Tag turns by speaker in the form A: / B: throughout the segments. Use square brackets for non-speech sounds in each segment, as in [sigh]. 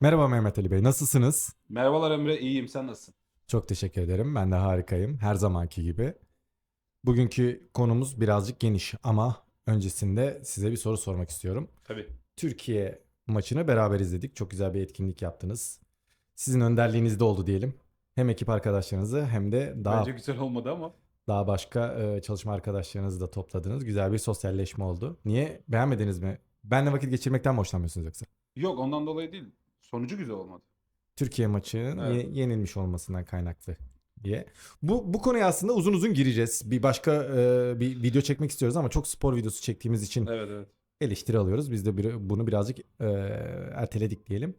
A: Merhaba Mehmet Ali Bey, nasılsınız?
B: Merhabalar Emre, iyiyim. Sen nasılsın?
A: Çok teşekkür ederim. Ben de harikayım, her zamanki gibi. Bugünkü konumuz birazcık geniş ama öncesinde size bir soru sormak istiyorum.
B: Tabii.
A: Türkiye maçını beraber izledik. Çok güzel bir etkinlik yaptınız. Sizin önderliğinizde oldu diyelim. Hem ekip arkadaşlarınızı hem de daha
B: Bence güzel olmadı ama.
A: daha başka e, çalışma arkadaşlarınızı da topladınız. Güzel bir sosyalleşme oldu. Niye? Beğenmediniz mi? Benle vakit geçirmekten mi hoşlanmıyorsunuz yoksa?
B: Yok ondan dolayı değil. Sonucu güzel olmadı.
A: Türkiye maçının
B: Evet.
A: ye- yenilmiş olmasından kaynaklı diye. Bu bu konuya aslında uzun uzun gireceğiz. Bir başka e, bir video çekmek istiyoruz ama çok spor videosu çektiğimiz için
B: Evet evet.
A: eleştiri alıyoruz. Biz de bir- bunu birazcık e, erteledik diyelim.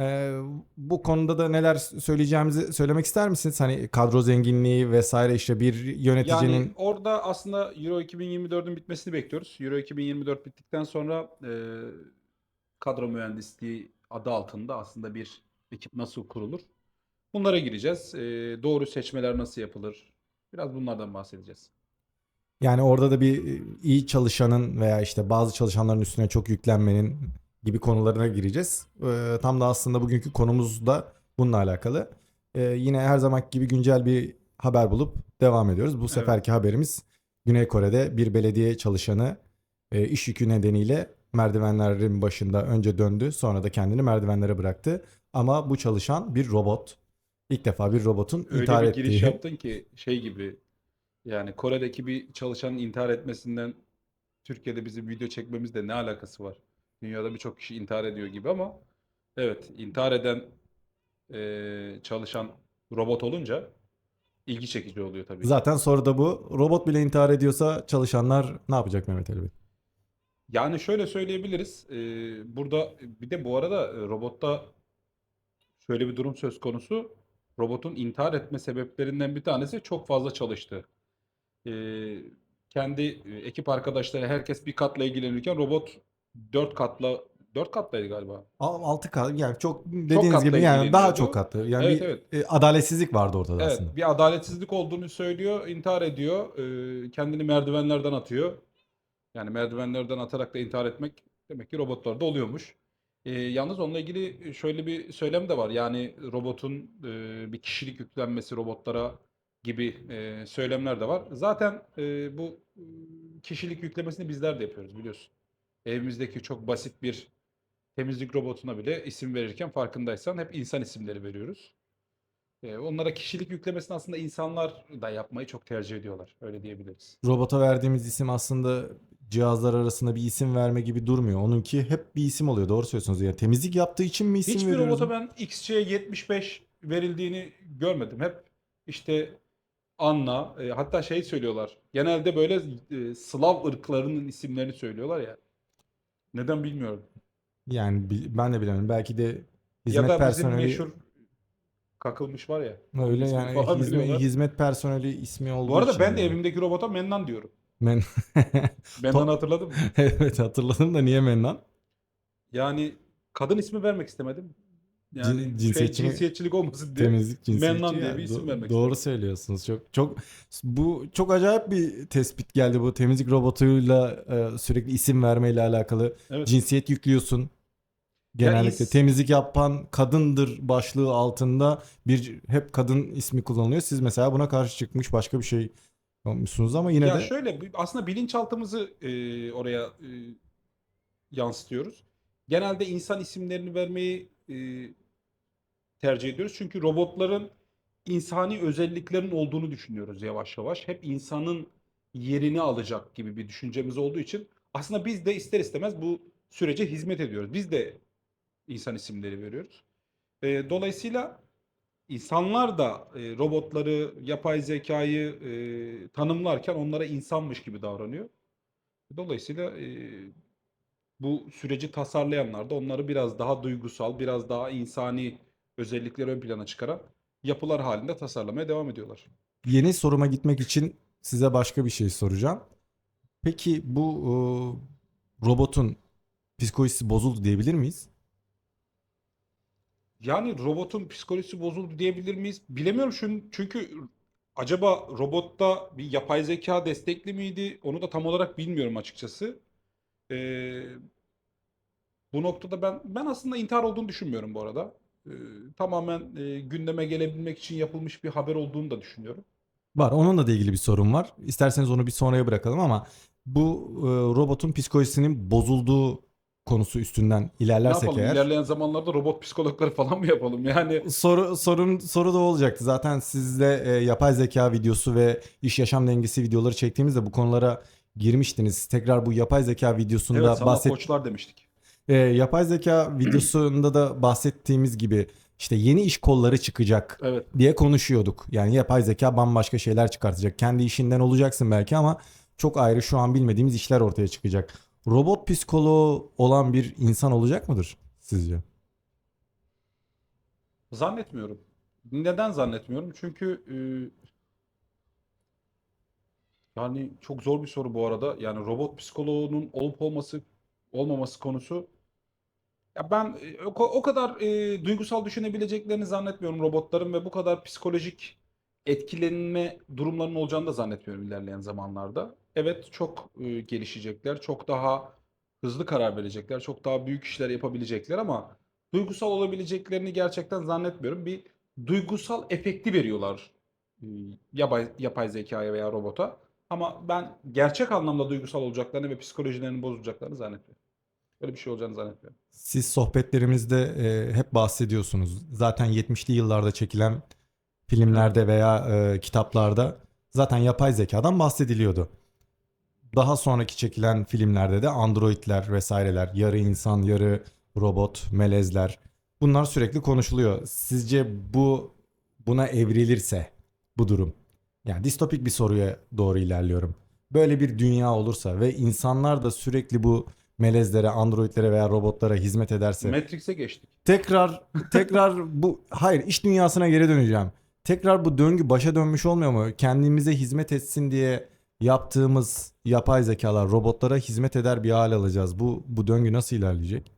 A: E, bu konuda da neler söyleyeceğimizi söylemek ister misiniz? Hani kadro zenginliği vesaire işte bir yöneticinin
B: Yani orada aslında Euro 2024'ün bitmesini bekliyoruz. Euro 2024 bittikten sonra e, kadro mühendisliği adı altında aslında bir ekip nasıl kurulur? Bunlara gireceğiz. E, doğru seçmeler nasıl yapılır? Biraz bunlardan bahsedeceğiz.
A: Yani orada da bir e, iyi çalışanın veya işte bazı çalışanların üstüne çok yüklenmenin gibi konularına gireceğiz. Ee, tam da aslında bugünkü konumuz da bununla alakalı. Ee, yine her zamanki gibi güncel bir haber bulup devam ediyoruz. Bu seferki haberimiz Güney Kore'de bir belediye çalışanı e, iş yükü nedeniyle merdivenlerin başında önce döndü sonra da kendini merdivenlere bıraktı. Ama bu çalışan bir robot. İlk defa bir robotun
B: Öyle
A: intihar
B: bir giriş
A: ettiği.
B: yaptın ki şey gibi yani Kore'deki bir çalışanın intihar etmesinden Türkiye'de bizim video çekmemizde ne alakası var? Dünyada birçok kişi intihar ediyor gibi ama evet intihar eden eee, çalışan robot olunca ilgi çekici oluyor tabii.
A: Zaten soru da bu. Robot bile intihar ediyorsa çalışanlar ne yapacak Mehmet Ali Bey?
B: Yani şöyle söyleyebiliriz. eee, burada bir de bu arada e, robotta şöyle bir durum söz konusu. Robotun intihar etme sebeplerinden bir tanesi çok fazla çalıştı. Eee, kendi e, ekip arkadaşları herkes bir katla ilgilenirken robot dört katla dört katlaydı galiba.
A: 6 kat yani çok dediğiniz
B: katla
A: gibi yani daha
B: ilgileniyordu.
A: çok katlı. Yani
B: Evet,
A: bir
B: evet.
A: e, adaletsizlik vardı ortada
B: Evet,
A: aslında.
B: bir adaletsizlik olduğunu söylüyor, intihar ediyor, eee, kendini merdivenlerden atıyor. Yani merdivenlerden atarak da intihar etmek demek ki robotlarda oluyormuş. Eee, yalnız onunla ilgili şöyle bir söylem de var. Yani robotun eee, bir kişilik yüklenmesi robotlara gibi eee, söylemler de var. Zaten eee, bu eee, kişilik yüklemesini bizler de yapıyoruz biliyorsun. Evimizdeki çok basit bir temizlik robotuna bile isim verirken farkındaysan hep insan isimleri veriyoruz. Eee, onlara kişilik yüklemesini aslında insanlar da yapmayı çok tercih ediyorlar. Öyle diyebiliriz.
A: Robota verdiğimiz isim aslında cihazlar arasında bir isim verme gibi durmuyor. Onunki hep bir isim oluyor. Doğru söylüyorsunuz. Yani temizlik yaptığı için mi isim
B: Hiçbir
A: veriyoruz?
B: robota ben XC75 verildiğini görmedim. Hep işte Anna, e, hatta şey söylüyorlar. Genelde böyle e, Slav ırklarının isimlerini söylüyorlar ya. Neden bilmiyorum.
A: Yani bi- ben de bilemiyorum. Belki de
B: Ya
A: hizmet
B: da bizim
A: personeli
B: meşhur kakılmış var ya.
A: öyle
B: ismi
A: yani
B: falan
A: hizmet, hizmet personeli ismi olduğu
B: Bu arada
A: için
B: ben de
A: yani.
B: evimdeki robota Mennan diyorum.
A: Men [laughs]
B: Mennan hatırladın mı? [laughs]
A: evet hatırladım da niye Mennan?
B: Yani kadın ismi vermek istemedim. Yani
A: Cin-
B: şey,
A: cinsiyetçi mi?
B: cinsiyetçilik olmasın diye.
A: Temizlik cinsiyetçi
B: Mennan diye bir isim
A: Do-
B: vermek
A: Doğru
B: istedim.
A: söylüyorsunuz. Çok çok bu çok acayip bir tespit geldi bu temizlik robotuyla e, sürekli isim vermeyle alakalı.
B: Evet.
A: Cinsiyet yüklüyorsun. Genellikle
B: is-
A: temizlik yapan kadındır başlığı altında bir hep kadın ismi kullanılıyor. Siz mesela buna karşı çıkmış başka bir şey yapmışsınız ama yine
B: Ya
A: de
B: şöyle aslında bilinçaltımızı e, oraya e, yansıtıyoruz. Genelde insan isimlerini vermeyi e, tercih ediyoruz. Çünkü robotların insani özelliklerin olduğunu düşünüyoruz yavaş yavaş. Hep insanın yerini alacak gibi bir düşüncemiz olduğu için aslında biz de ister istemez bu sürece hizmet ediyoruz. Biz de insan isimleri veriyoruz. E, dolayısıyla insanlar da e, robotları, yapay zekayı e, tanımlarken onlara insanmış gibi davranıyor. Dolayısıyla e, bu süreci tasarlayanlar da onları biraz daha duygusal, biraz daha insani özellikleri ön plana çıkaran yapılar halinde tasarlamaya devam ediyorlar.
A: yeni soruma gitmek için size başka bir şey soracağım. Peki bu e, robotun psikolojisi bozuldu diyebilir miyiz?
B: Yani robotun psikolojisi bozuldu diyebilir miyiz? Bilemiyorum şun- çünkü acaba robotta bir yapay zeka destekli miydi? Onu da tam olarak bilmiyorum açıkçası. Ee, Bu noktada ben ben aslında intihar olduğunu düşünmüyorum bu arada. Ee, tamamen e, gündeme gelebilmek için yapılmış bir haber olduğunu da düşünüyorum.
A: Var. Onunla da ilgili bir sorun var. İsterseniz onu bir sonraya bırakalım ama bu e, robotun psikolojisinin bozulduğu konusu üstünden
B: Ne
A: ilerlersek
B: yapalım?
A: eğer
B: İlerleyen zamanlarda robot psikologları falan mı yapalım? Yani
A: soru sorun soru da olacaktı. Zaten sizle e, yapay zeka videosu ve iş yaşam dengesi videoları çektiğimizde bu konulara girmiştiniz. Tekrar bu yapay zeka videosunda
B: evet
A: bahset
B: koçlar demiştik.
A: e, yapay zeka videosunda da bahsettiğimiz gibi işte yeni iş kolları çıkacak
B: Evet.
A: diye konuşuyorduk. Yani yapay zeka bambaşka şeyler çıkartacak. Kendi işinden olacaksın belki ama çok ayrı şu an bilmediğimiz işler ortaya çıkacak. Robot psikoloğu olan bir insan olacak mıdır sizce?
B: Zannetmiyorum. Neden zannetmiyorum? Çünkü e, yani çok zor bir soru bu arada. Yani robot psikoloğunun olup olması olmaması konusu. Ya ben e, o, o kadar e, duygusal düşünebileceklerini zannetmiyorum robotların ve bu kadar psikolojik etkilenme durumlarının olacağını da zannetmiyorum ilerleyen zamanlarda. Evet çok e, gelişecekler, çok daha hızlı karar verecekler, çok daha büyük işler yapabilecekler ama duygusal olabileceklerini gerçekten zannetmiyorum. Bir duygusal efekti veriyorlar e, yapay, yapay zekaya veya robota. Ama ben gerçek anlamda duygusal olacaklarını ve psikolojilerinin bozulacaklarını zannetmiyorum. Öyle bir şey olacağını zannetmiyorum.
A: Siz sohbetlerimizde e, hep bahsediyorsunuz. Zaten 70'li yıllarda çekilen filmlerde veya e, kitaplarda zaten yapay zekadan bahsediliyordu. Daha sonraki çekilen filmlerde de androidler vesaireler, yarı insan, yarı robot, melezler bunlar sürekli konuşuluyor. Sizce bu buna evrilirse bu durum yani distopik bir soruya doğru ilerliyorum. Böyle bir dünya olursa ve insanlar da sürekli bu melezlere, androidlere veya robotlara hizmet ederse
B: Matrix'e geçtik.
A: tekrar tekrar bu hayır iş dünyasına geri döneceğim. Tekrar bu döngü başa dönmüş olmuyor mu? Kendimize hizmet etsin diye yaptığımız yapay zekalar robotlara hizmet eder bir hal alacağız. Bu bu döngü nasıl ilerleyecek?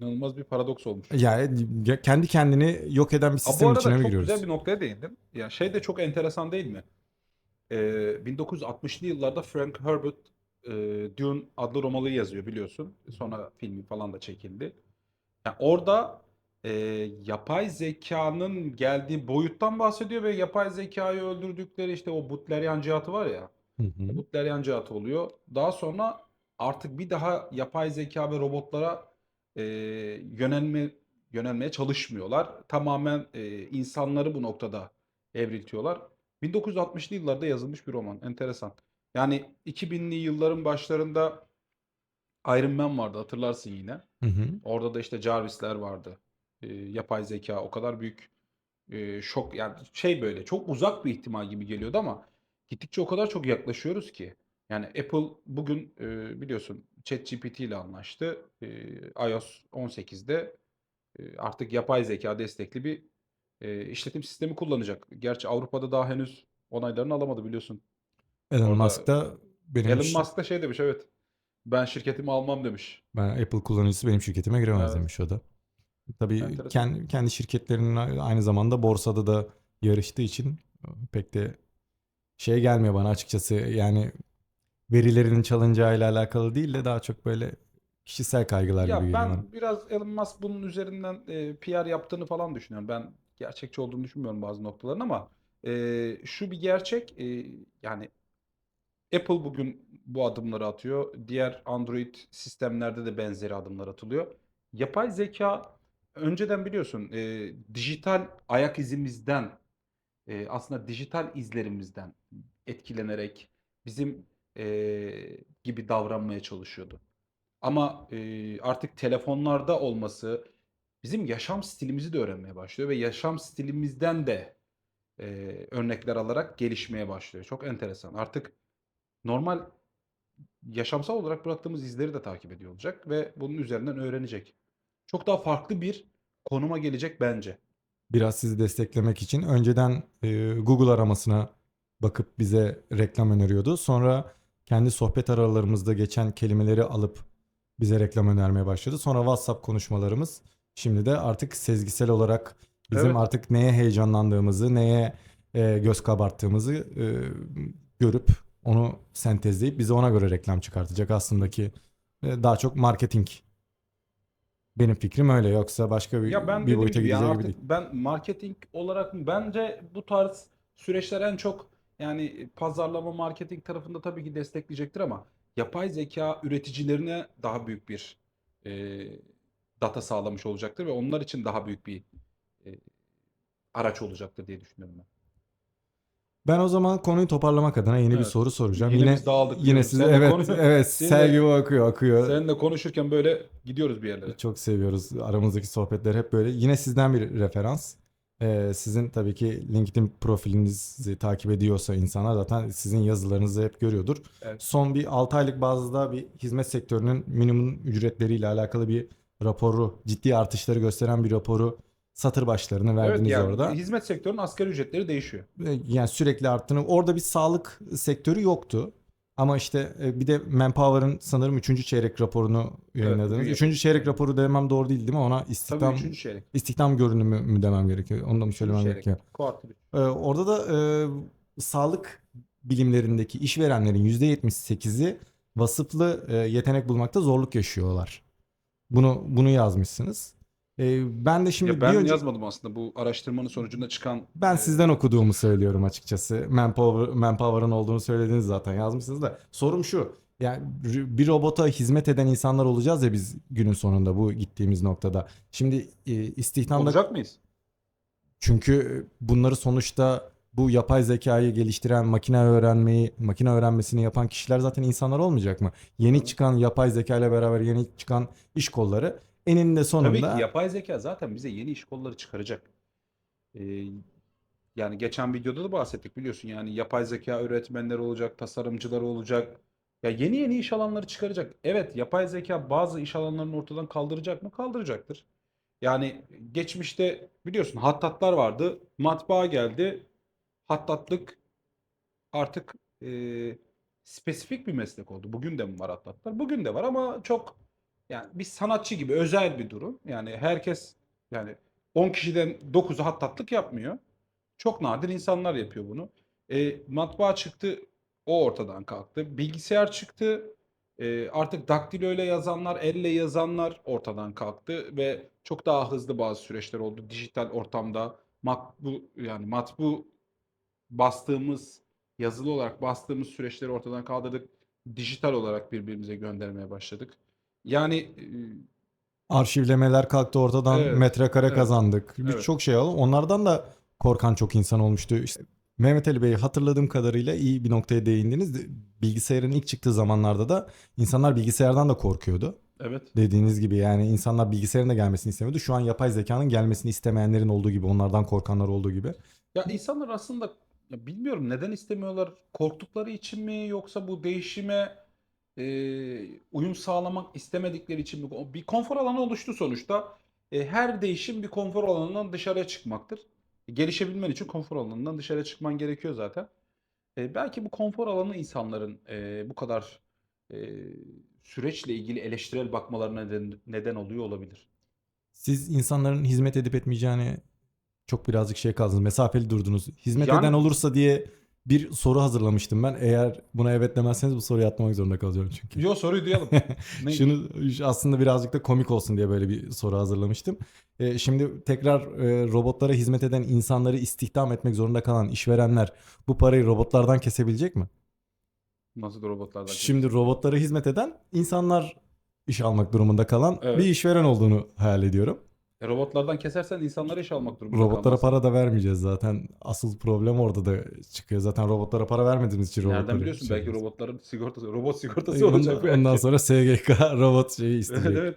B: İnanılmaz bir paradoks olmuş.
A: Yani ya- kendi kendini yok eden bir
B: Aa, bu
A: sistemin
B: arada
A: içine mi
B: çok
A: giriyoruz?
B: güzel bir noktaya değindin. Ya şey de çok enteresan değil mi? Ee, 1960'lı yıllarda Frank Herbert e, Dune adlı romanı yazıyor biliyorsun. Sonra filmi falan da çekildi. Yani orada e, yapay zekanın geldiği boyuttan bahsediyor ve yapay zekayı öldürdükleri işte o Butlerian cihatı var ya.
A: Hı hı.
B: Butlerian cihatı oluyor. Daha sonra artık bir daha yapay zeka ve robotlara e, yönelme yönelmeye çalışmıyorlar. Tamamen e, insanları bu noktada evriltiyorlar. 1960'lı yıllarda yazılmış bir roman. Enteresan. Yani 2000'li yılların başlarında Iron Man vardı hatırlarsın yine.
A: Hı hı.
B: Orada da işte Jarvis'ler vardı. E, yapay zeka o kadar büyük e, şok yani şey böyle çok uzak bir ihtimal gibi geliyordu ama gittikçe o kadar çok yaklaşıyoruz ki. Yani Apple bugün e, biliyorsun ChatGPT ile anlaştı. E, iOS 18'de e, artık yapay zeka destekli bir e, işletim sistemi kullanacak. Gerçi Avrupa'da daha henüz onaylarını alamadı biliyorsun.
A: Elon
B: Orada-
A: Musk da benim
B: Elon Musk da şey demiş evet. Ben şirketimi almam demiş.
A: ben Apple kullanıcısı benim şirketime giremez
B: Evet.
A: demiş o da. Tabii kendi, kendi şirketlerinin aynı zamanda borsada da yarıştığı için pek de şey gelmiyor bana açıkçası. Yani verilerinin çalınacağıyla alakalı değil de daha çok böyle kişisel kaygılar
B: Ya
A: gibi geliyor
B: ben biraz Elon Musk bunun üzerinden e, PR yaptığını falan düşünüyorum. Ben gerçekçi olduğunu düşünmüyorum bazı noktaların ama e, şu bir gerçek e, yani Apple bugün bu adımları atıyor. Diğer Android sistemlerde de benzeri adımlar atılıyor. Yapay zeka önceden biliyorsun e, dijital ayak izimizden e, aslında dijital izlerimizden etkilenerek bizim e, gibi davranmaya çalışıyordu. Ama e, artık telefonlarda olması bizim yaşam stilimizi de öğrenmeye başlıyor ve yaşam stilimizden de e, örnekler alarak gelişmeye başlıyor. Çok enteresan. Artık normal yaşamsal olarak bıraktığımız izleri de takip ediyor olacak ve bunun üzerinden öğrenecek. Çok daha farklı bir konuma gelecek bence.
A: Biraz sizi desteklemek için önceden e, Google aramasına bakıp bize reklam öneriyordu. Sonra kendi sohbet aralarımızda geçen kelimeleri alıp bize reklam önermeye başladı. Sonra WhatsApp konuşmalarımız şimdi de artık sezgisel olarak bizim
B: Evet.
A: artık neye heyecanlandığımızı, neye e, göz kabarttığımızı e, görüp onu sentezleyip bize ona göre reklam çıkartacak aslında ki e, daha çok marketing Benim fikrim öyle yoksa başka bir,
B: Ya ben
A: bir
B: dediğim
A: boyuta
B: gibi yani
A: gideceği gibi
B: artık
A: değil.
B: ben marketing olarak bence bu tarz süreçler en çok yani pazarlama marketing tarafında tabii ki destekleyecektir ama yapay zeka üreticilerine daha büyük bir e, data sağlamış olacaktır ve onlar için daha büyük bir e, araç olacaktır diye düşünüyorum ben.
A: Ben o zaman konuyu toparlamak adına yeni bir
B: Evet.
A: soru soracağım.
B: Yine
A: Yine
B: biz dağıldık
A: yine
B: diyorum.
A: size
B: Sen de
A: evet
B: konu-
A: evet
B: Seninle-
A: sel gibi akıyor akıyor.
B: Seninle konuşurken böyle gidiyoruz bir yerlere.
A: Çok seviyoruz aramızdaki sohbetler hep böyle. Yine sizden bir referans. Ee, sizin tabii ki LinkedIn profilinizi takip ediyorsa insanlar zaten sizin yazılarınızı hep görüyordur.
B: Evet.
A: Son bir 6 aylık bazda bir hizmet sektörünün minimum ücretleriyle alakalı bir raporu, ciddi artışları gösteren bir raporu satır başlarını
B: Evet
A: verdiniz
B: yani
A: orada.
B: hizmet sektörünün asgari ücretleri değişiyor.
A: Yani sürekli arttığını orada bir sağlık sektörü yoktu. Ama işte e, bir de Manpower'ın sanırım 3. çeyrek raporunu yayınladınız. 3. çeyrek raporu demem doğru değil değil mi? Ona istihdam istihdam görünümü mü demem gerekiyor? Onu da mı söylemem
B: çeyrek.
A: gerekiyor?
B: Kuartır üç.
A: E, orada da e, sağlık bilimlerindeki işverenlerin %78'i vasıflı e, yetenek bulmakta zorluk yaşıyorlar. Bunu bunu yazmışsınız. E, ben de şimdi
B: Ya ben
A: bir önce-
B: yazmadım aslında bu araştırmanın sonucunda çıkan
A: Ben
B: e,
A: sizden okuduğumu söylüyorum açıkçası. Manpower, Manpower'ın olduğunu söylediniz zaten yazmışsınız da. Sorum şu. Yani r- bir robota hizmet eden insanlar olacağız ya biz günün sonunda bu gittiğimiz noktada. Şimdi e, istihdamda
B: olacak mıyız?
A: çünkü bunları sonuçta bu yapay zekayı geliştiren, makine öğrenmeyi, makine öğrenmesini yapan kişiler zaten insanlar olmayacak mı? Yeni
B: Evet.
A: çıkan yapay zeka ile beraber yeni çıkan iş kolları eninde sonunda
B: Tabii ki yapay zeka zaten bize yeni iş kolları çıkaracak. Ee, yani geçen videoda da bahsettik biliyorsun yani yapay zeka öğretmenleri olacak, tasarımcılar olacak. Ya yeni yeni iş alanları çıkaracak. Evet yapay zeka bazı iş alanlarını ortadan kaldıracak mı? Kaldıracaktır. Yani geçmişte biliyorsun hattatlar vardı. Matbaa geldi. Hattatlık artık e, spesifik bir meslek oldu. Bugün de mi var hattatlar? Bugün de var ama çok yani bir sanatçı gibi özel bir durum. Yani herkes yani 10 kişiden 9'u hattatlık yapmıyor. Çok nadir insanlar yapıyor bunu. E, matbaa çıktı, o ortadan kalktı. Bilgisayar çıktı, e, artık daktilo ile yazanlar, elle yazanlar ortadan kalktı ve çok daha hızlı bazı süreçler oldu. Dijital ortamda matbu yani matbu bastığımız, yazılı olarak bastığımız süreçleri ortadan kaldırdık. Dijital olarak birbirimize göndermeye başladık. Yani e,
A: Arşivlemeler kalktı ortadan
B: Evet,
A: metrekare
B: evet,
A: kazandık.
B: evet.
A: Birçok şey oldu. Onlardan da korkan çok insan olmuştu. İşte Mehmet Ali Bey hatırladığım kadarıyla iyi bir noktaya değindiniz. Bilgisayarın ilk çıktığı zamanlarda da insanlar bilgisayardan da korkuyordu.
B: evet.
A: Dediğiniz gibi yani insanlar bilgisayarın da gelmesini istemiyordu. Şu an yapay zekanın gelmesini istemeyenlerin olduğu gibi, onlardan korkanlar olduğu gibi.
B: Ya insanlar aslında ya bilmiyorum neden istemiyorlar? Korktukları için mi yoksa bu değişime e, uyum sağlamak istemedikleri için? O Bir konfor alanı oluştu sonuçta. E, her değişim bir konfor alanından dışarıya çıkmaktır. E, gelişebilmen için konfor alanından dışarıya çıkman gerekiyor zaten. E, belki bu konfor alanı insanların e, bu kadar e, süreçle ilgili eleştirel bakmalarına neden, neden oluyor olabilir.
A: Siz insanların hizmet edip etmeyeceğini çok birazcık şey kaldınız. Mesafeli durdunuz. Hizmet
B: Yani-
A: eden olursa diye bir soru hazırlamıştım ben. Eğer buna evet demezseniz bu soruyu atmak zorunda kalacağım çünkü.
B: Yo soruyu duyalım. [laughs]
A: Şunu aslında birazcık da komik olsun diye böyle bir soru hazırlamıştım. Ee, şimdi tekrar e, robotlara hizmet eden insanları istihdam etmek zorunda kalan işverenler bu parayı robotlardan kesebilecek mi?
B: Nasıl da robotlardan?
A: Şimdi robotlara hizmet eden insanlar iş almak durumunda kalan
B: Evet.
A: bir işveren olduğunu hayal ediyorum.
B: E, robotlardan kesersen insanlara iş almak durumunda
A: Robotlara
B: kalmazsın.
A: para da vermeyeceğiz zaten. Asıl problem orada da çıkıyor. Zaten robotlara para vermediğimiz için robotları
B: Nereden biliyorsun? Belki robotların sigortası, robot sigortası
A: Ondan,
B: olacak belki.
A: ondan sonra SGK [laughs] robot şeyi isteyecek.
B: Evet, evet.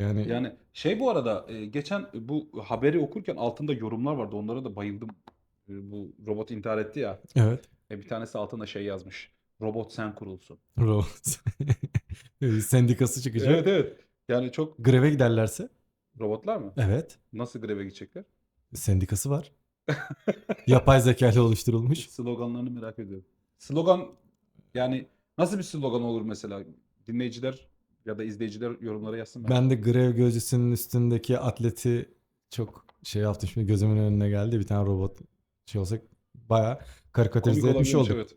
A: Yani,
B: Yani şey bu arada e, geçen bu haberi okurken altında yorumlar vardı. Onlara da bayıldım. E, Bu robot intihar etti ya.
A: evet.
B: E, Bir tanesi altında şey yazmış. Robot sen kurulsun.
A: Robot. [laughs] Sendikası çıkacak.
B: Evet evet. Yani çok
A: Greve giderlerse?
B: Robotlar mı?
A: Evet.
B: Nasıl greve gidecekler?
A: Sendikası var. [laughs] Yapay zeka ile oluşturulmuş.
B: Sloganlarını merak ediyorum. Slogan yani nasıl bir slogan olur mesela? Dinleyiciler ya da izleyiciler yorumlara yazsın.
A: Ben de grev gözcüsünün üstündeki atleti çok şey yaptım. Şimdi gözümün önüne geldi. Bir tane robot şey olsak bayağı karikatürize etmiş olduk.
B: evet.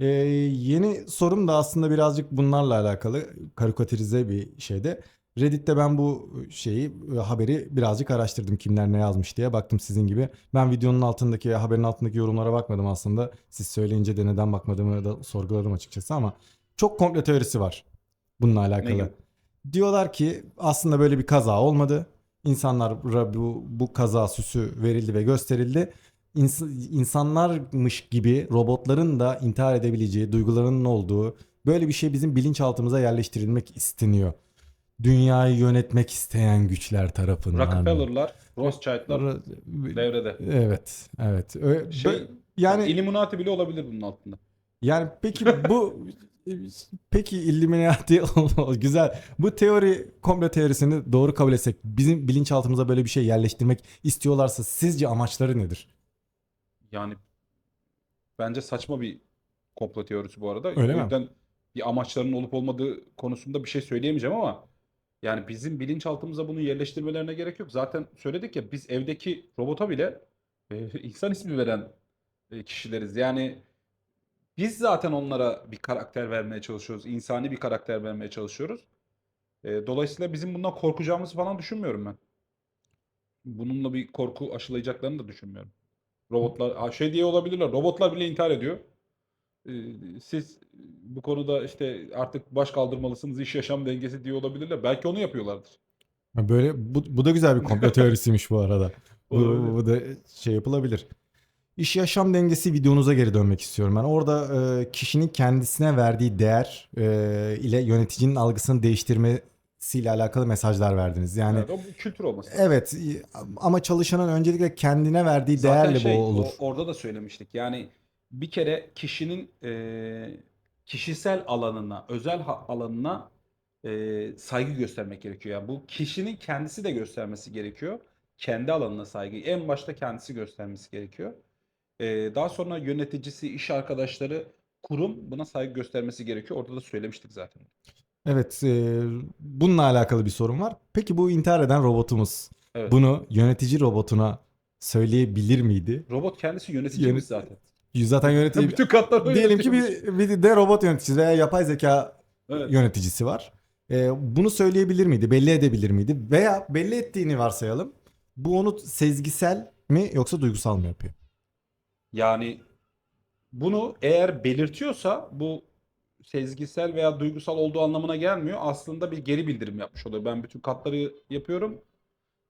A: Ee, yeni sorum da aslında birazcık bunlarla alakalı karikatürize bir şeyde. Reddit'te ben bu şeyi e, haberi birazcık araştırdım kimler ne yazmış diye baktım sizin gibi. Ben videonun altındaki haberin altındaki yorumlara bakmadım aslında. Siz söyleyince de neden bakmadığımı da sorguladım açıkçası ama çok komplo teorisi var bununla
B: Ne
A: alakalı.
B: gibi?
A: Diyorlar ki aslında böyle bir kaza olmadı. İnsanlara bu, bu kaza süsü verildi ve gösterildi. İns- insanlarmış gibi robotların da intihar edebileceği, duygularının olduğu böyle bir şey bizim bilinçaltımıza yerleştirilmek isteniyor. Dünyayı yönetmek isteyen güçler tarafından.
B: Rockefeller'lar, Rothschild'lar
A: R-
B: devrede.
A: Evet, evet. Ö-
B: Şey,
A: bö- yani
B: Illuminati bile olabilir bunun altında.
A: yani peki bu [laughs] peki Illuminati [laughs] güzel. Bu teori komplo teorisini doğru kabul etsek bizim bilinçaltımıza böyle bir şey yerleştirmek istiyorlarsa sizce amaçları nedir?
B: Yani bence saçma bir komplo teorisi bu arada.
A: Öyle
B: o
A: mi?
B: bir amaçlarının olup olmadığı konusunda bir şey söyleyemeyeceğim ama yani bizim bilinçaltımıza bunu yerleştirmelerine gerek yok. Zaten söyledik ya biz evdeki robota bile e, [laughs] insan ismi veren e, kişileriz. Yani biz zaten onlara bir karakter vermeye çalışıyoruz. insani bir karakter vermeye çalışıyoruz. E, dolayısıyla bizim bundan korkacağımızı falan düşünmüyorum ben. Bununla bir korku aşılayacaklarını da düşünmüyorum. Robotlar şey diye olabilirler. Robotlar bile intihar ediyor. Ee, siz bu konuda işte artık baş kaldırmalısınız iş yaşam dengesi diye olabilirler. Belki onu yapıyorlardır.
A: Ha, Böyle bu, bu da güzel bir komplo [laughs] teorisiymiş bu arada. Bu,
B: Olabilir.
A: bu da şey yapılabilir. İş yaşam dengesi videonuza geri dönmek istiyorum ben. Orada e, kişinin kendisine verdiği değer e, ile yöneticinin algısını değiştirmesiyle alakalı mesajlar verdiniz. Yani
B: o bir kültür olması.
A: evet ama çalışanın öncelikle kendine verdiği
B: Zaten
A: değerle
B: şey
A: bu olur.
B: o- orada da söylemiştik. Yani bir kere kişinin e, kişisel alanına, özel alanına e, saygı göstermek gerekiyor. Yani bu kişinin kendisi de göstermesi gerekiyor. Kendi alanına saygı. En başta kendisi göstermesi gerekiyor. E, daha sonra yöneticisi, iş arkadaşları, kurum buna saygı göstermesi gerekiyor. Orada da söylemiştik zaten.
A: Evet, e, bununla alakalı bir sorun var. Peki bu intihar eden robotumuz
B: Evet.
A: bunu yönetici robotuna söyleyebilir miydi?
B: Robot kendisi yöneticimiz
A: Yönet-
B: zaten.
A: Zaten [laughs] yönetici
B: Bütün katlar
A: diyelim ki bir, bir de robot yöneticisi veya yapay zeka
B: Evet.
A: yöneticisi var. E, bunu söyleyebilir miydi? Belli edebilir miydi? Veya belli ettiğini varsayalım. Bu onu sezgisel mi yoksa duygusal mı yapıyor?
B: Yani bunu eğer belirtiyorsa bu sezgisel veya duygusal olduğu anlamına gelmiyor. Aslında bir geri bildirim yapmış oluyor. Ben bütün katları yapıyorum.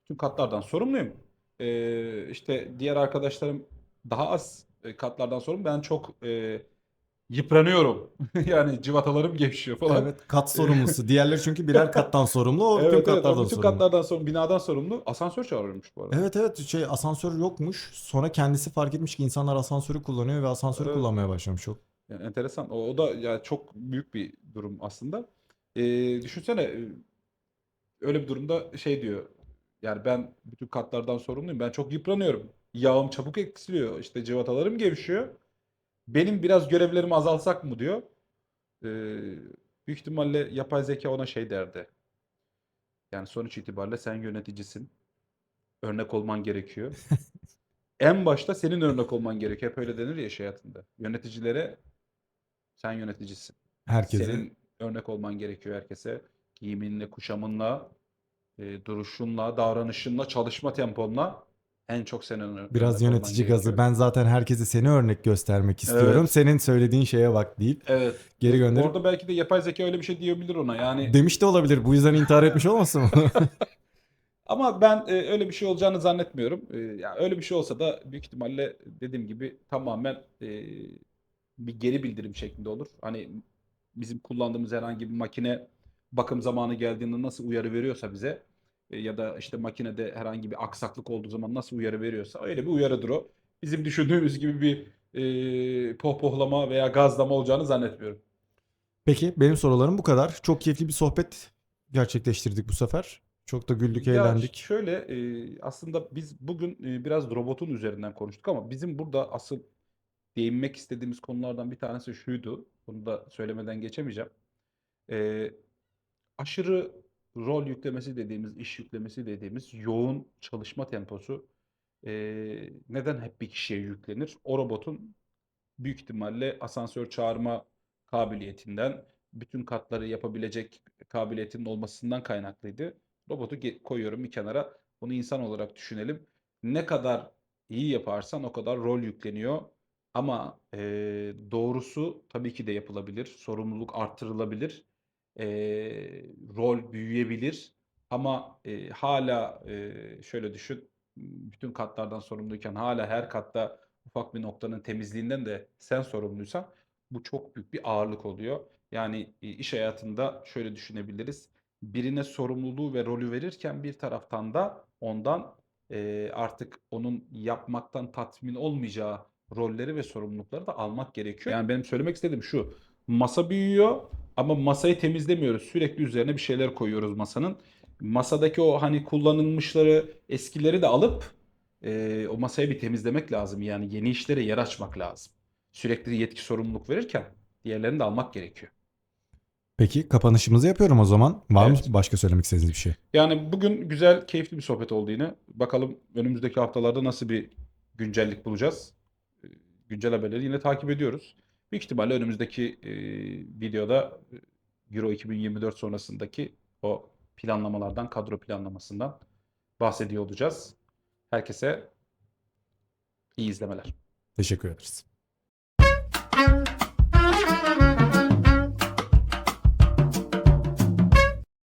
B: Bütün katlardan sorumluyum. Ee, işte diğer arkadaşlarım daha az katlardan sorumlu. Ben çok e, yıpranıyorum. [laughs] Yani civatalarım gevşiyor falan.
A: Evet, kat sorumlusu. [laughs] Diğerleri çünkü birer kattan sorumlu. O
B: Evet,
A: tüm
B: evet,
A: katlardan
B: bütün
A: sorumlu.
B: katlardan sorumlu, binadan sorumlu. Asansör çağırıyormuş bu arada.
A: Evet evet şey asansör yokmuş. Sonra kendisi fark etmiş ki insanlar asansörü kullanıyor ve asansörü
B: Evet.
A: kullanmaya başlamış çok.
B: Yani enteresan. O, o da yani çok büyük bir durum aslında. Ee, düşünsene e, öyle bir durumda şey diyor. Yani ben bütün katlardan sorumluyum. Ben çok yıpranıyorum. Yağım çabuk eksiliyor. İşte cıvatalarım gevşiyor. Benim biraz görevlerimi azalsak mı diyor. Ee, büyük ihtimalle yapay zeka ona şey derdi. Yani sonuç itibariyle sen yöneticisin. Örnek olman gerekiyor. [laughs] En başta senin örnek olman gerekiyor. Hep öyle denir ya iş hayatında. Yöneticilere sen yöneticisin.
A: Herkese.
B: Senin örnek olman gerekiyor herkese. Giyiminle, kuşamınla, e, duruşunla, davranışınla, çalışma temponla en çok ör-
A: Biraz yönetici gazı.
B: gerekiyor.
A: Ben zaten herkese seni örnek göstermek istiyorum.
B: Evet.
A: Senin söylediğin şeye bak deyip
B: Evet.
A: geri gönderip
B: Orada belki de yapay zeka öyle bir şey diyebilir ona. Yani
A: demiş de olabilir. Bu yüzden intihar [laughs] etmiş olmasın mı? [laughs]
B: ama ben e, öyle bir şey olacağını zannetmiyorum. E, ya öyle bir şey olsa da büyük ihtimalle dediğim gibi tamamen e, bir geri bildirim şeklinde olur. Hani bizim kullandığımız herhangi bir makine bakım zamanı geldiğinde nasıl uyarı veriyorsa bize ya da işte makinede herhangi bir aksaklık olduğu zaman nasıl uyarı veriyorsa öyle bir uyarıdır o. Bizim düşündüğümüz gibi bir e, pohpohlama veya gazlama olacağını zannetmiyorum.
A: Peki benim sorularım bu kadar. Çok keyifli bir sohbet gerçekleştirdik bu sefer. Çok da güldük,
B: Ya
A: eğlendik.
B: şöyle e, aslında biz bugün e, biraz robotun üzerinden konuştuk ama bizim burada asıl değinmek istediğimiz konulardan bir tanesi şuydu. Bunu da söylemeden geçemeyeceğim. E, aşırı rol yüklemesi dediğimiz, iş yüklemesi dediğimiz yoğun çalışma temposu e, neden hep bir kişiye yüklenir? O robotun büyük ihtimalle asansör çağırma kabiliyetinden, bütün katları yapabilecek kabiliyetinin olmasından kaynaklıydı. Robotu koyuyorum bir kenara. Bunu insan olarak düşünelim. Ne kadar iyi yaparsan o kadar rol yükleniyor. Ama e, doğrusu tabii ki de yapılabilir. Sorumluluk artırılabilir. E, rol büyüyebilir. Ama e, hala e, şöyle düşün. Bütün katlardan sorumluyken hala her katta ufak bir noktanın temizliğinden de sen sorumluysan bu çok büyük bir ağırlık oluyor. Yani e, iş hayatında şöyle düşünebiliriz. Birine sorumluluğu ve rolü verirken bir taraftan da ondan e, artık onun yapmaktan tatmin olmayacağı rolleri ve sorumlulukları da almak gerekiyor. Yani benim söylemek istediğim şu. Masa büyüyor ama masayı temizlemiyoruz. Sürekli üzerine bir şeyler koyuyoruz masanın. Masadaki o hani kullanılmışları, eskileri de alıp e, o masayı bir temizlemek lazım. Yani yeni işlere yer açmak lazım. Sürekli yetki sorumluluk verirken diğerlerini de almak gerekiyor.
A: Peki kapanışımızı yapıyorum o zaman. Var
B: Evet.
A: mı başka söylemek istediğiniz bir şey?
B: Yani bugün güzel, keyifli bir sohbet oldu yine. Bakalım önümüzdeki haftalarda nasıl bir güncellik bulacağız. Güncel haberleri yine takip ediyoruz. Büyük ihtimalle önümüzdeki e, videoda e, Euro 2024 sonrasındaki o planlamalardan, kadro planlamasından bahsediyor olacağız. Herkese iyi izlemeler.
A: Teşekkür ederiz.